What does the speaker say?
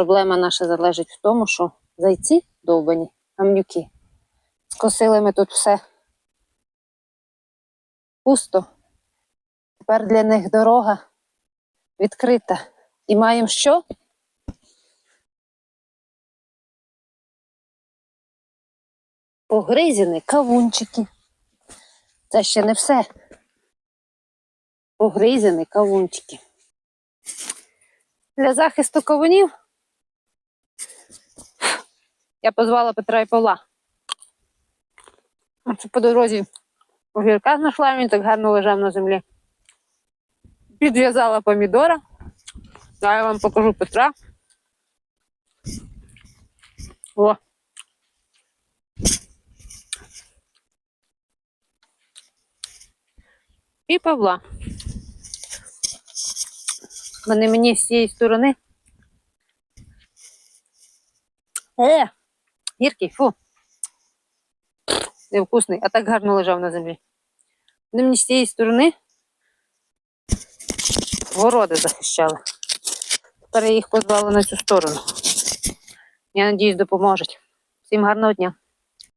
Проблема наша залежить в тому, що зайці довбані, гамнюки. Скосили ми тут все пусто. Тепер для них дорога відкрита. І маємо що? Погризіни кавунчики. Це ще не все. Погризіни кавунчики. Для захисту кавунів я позвала Петра і Павла. Це По дорозі огірка знайшла, він так гарно лежав на землі. Підв'язала помідора. Зараз я вам покажу Петра. О. І Павла. Вони мені з цієї сторони. Е, гіркий, фу. Невкусний, а так гарно лежав на землі. Вони мені з цієї сторони городи захищали. Тепер я їх позвала на цю сторону. Я надіюсь, допоможуть. Всім гарного дня.